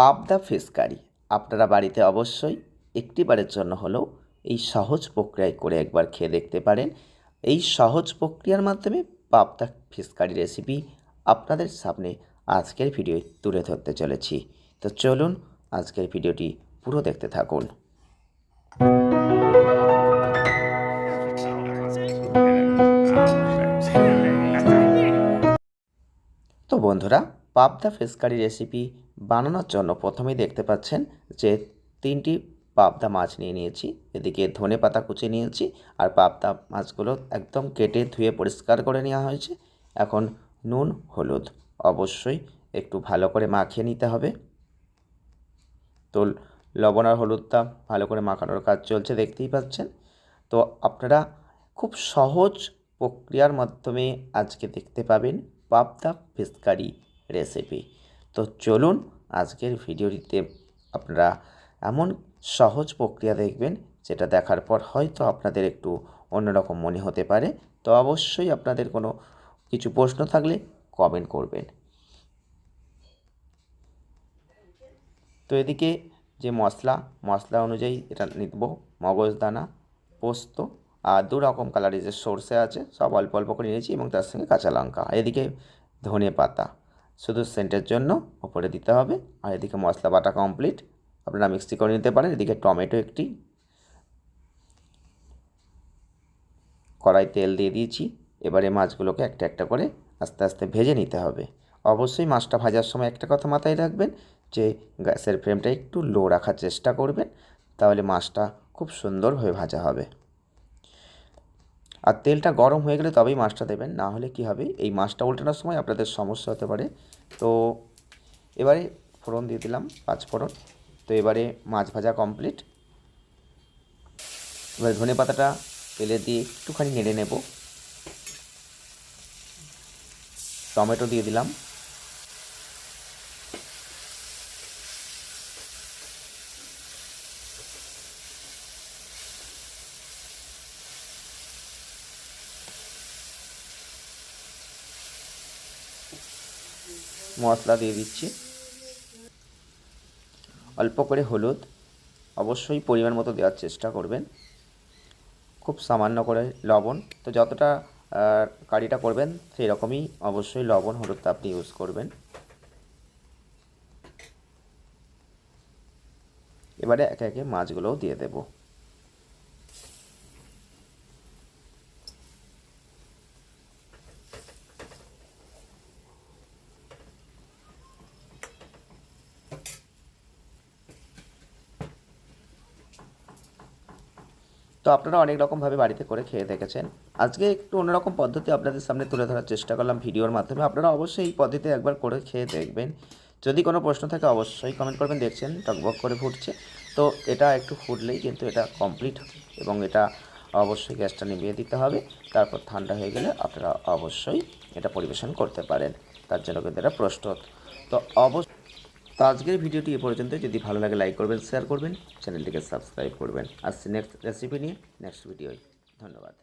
পাবদা fish curry আপনারা বাড়িতে অবশ্যই একটিবারের জন্য হলেও এই সহজ প্রক্রিয়ায় করে একবার খেয়ে দেখতে পারেন। এই সহজ প্রক্রিয়ার মাধ্যমে পাবদা ফিশ কারি রেসিপি আপনাদের সামনে আজকের ভিডিও তুলে ধরতে চলেছি। তো চলুন আজকের ভিডিওটি পুরো দেখতে থাকুন। তো বন্ধুরা, পাবদা ফিশ কারি রেসিপি বানানোর জন্য প্রথমেই দেখতে পাচ্ছেন যে তিনটি পাবদা মাছ নিয়ে নিয়েছি। এদিকে ধনে পাতা কুচি নিয়েছি আর পাবদা মাছগুলো একদম কেটে ধুয়ে পরিষ্কার করে নেওয়া হয়েছে। এখন নুন, হলুদ অবশ্যই একটু ভালো করে মাখিয়ে নিতে হবে। তো লবণ আর হলুদটা ভালো করে মাখানোর কাজ চলছে, দেখতেই পাচ্ছেন। তো আপনারা খুব সহজ প্রক্রিয়ার মাধ্যমে আজকে দেখতে পাবেন পাবদা ফিশ কারি রেসিপি। তো চলুন আজকের ভিডিওটিতে আপনারা এমন সহজ প্রক্রিয়া দেখবেন যেটা দেখার পর হয়তো আপনাদের একটু অন্যরকম মনে হতে পারে। তো অবশ্যই আপনাদের কোনো কিছু প্রশ্ন থাকলে কমেন্ট করবেন। তো এদিকে যে মশলা মশলা অনুযায়ী এটা নিতব। মগজদানা পোস্ত আর দু রকম কালারের যে সর্ষে আছে, সব অল্প অল্প করে নিয়েছি এবং তার সঙ্গে কাঁচা লঙ্কা। এদিকে ধনে পাতা। শুধু সেন্টের জন্য ওপরে দিতে হবে। আর এদিকে মশলা বাটা কমপ্লিট আপনারা মিক্সি করে নিতে পারেন। এদিকে টমেটো একটি কড়াই তেল দিয়ে দিয়েছি। এবারে মাছগুলোকে একটা একটা করে আস্তে আস্তে ভেজে নিতে হবে। অবশ্যই মাছটা ভাজার সময় একটা কথা মাথায় রাখবেন যে, গ্যাসের ফ্লেমটা একটু লো রাখার চেষ্টা করবেন। তাহলে মাছটা খুব সুন্দরভাবে ভাজা হবে। আর তেলটা গরম হয়ে গেলে তবেই মাছটা দেবেন, না হলে কি হবে? এই মাছটা উল্টানোর সময় আপনাদের সমস্যা হতে পারে। তো এবারে ফোড়ন দিয়ে দিলাম পাঁচ ফোড়ন। তো এবারে মাছ ভাজা কমপ্লিট এবার ধনে পাতাটা তেলে দিয়ে একটুখানি নেড়ে নেব। টমেটো দিয়ে দিলাম। মশলা দিয়ে দিচ্ছি। অল্প করে হলুদ, অবশ্যই পরিমাণ মতো দেওয়ার চেষ্টা করবেন। খুব সামান্য করে লবণ। তো যতটা কারিটা করবেন সেই রকমই অবশ্যই লবণ, হলুদটা আপনি ইউজ করবেন। এবারে একে একে মাছগুলোও দিয়ে দেবো। আপনারা অনেক রকমভাবে বাড়িতে করে খেয়ে দেখেছেন। আজকে একটু অন্যরকম পদ্ধতি আপনাদের সামনে তুলে ধরার চেষ্টা করলাম ভিডিওর মাধ্যমে। আপনারা অবশ্যই এই পদ্ধতি একবার করে খেয়ে দেখবেন। যদি কোনো প্রশ্ন থাকে অবশ্যই কমেন্ট করবেন, দেখছেন, টকবক করে ফুটছে। তো এটা একটু ফুটলেই কিন্তু এটা কমপ্লিট হবে এবং এটা অবশ্যই গ্যাসটা নিভিয়ে দিতে হবে। তারপর ঠান্ডা হয়ে গেলে আপনারা অবশ্যই এটা পরিবেশন করতে পারেন। তার জন্য কিন্তু এটা প্রস্তুত। তো অবশ্যই তো আজকের ভিডিওটি এ পর্যন্ত। যদি ভালো লাগে, লাইক করবেন শেয়ার করবেন চ্যানেলটিকে সাবস্ক্রাইব করবেন। আসছি নেক্সট রেসিপি নিয়ে নেক্সট ভিডিওয় ধন্যবাদ।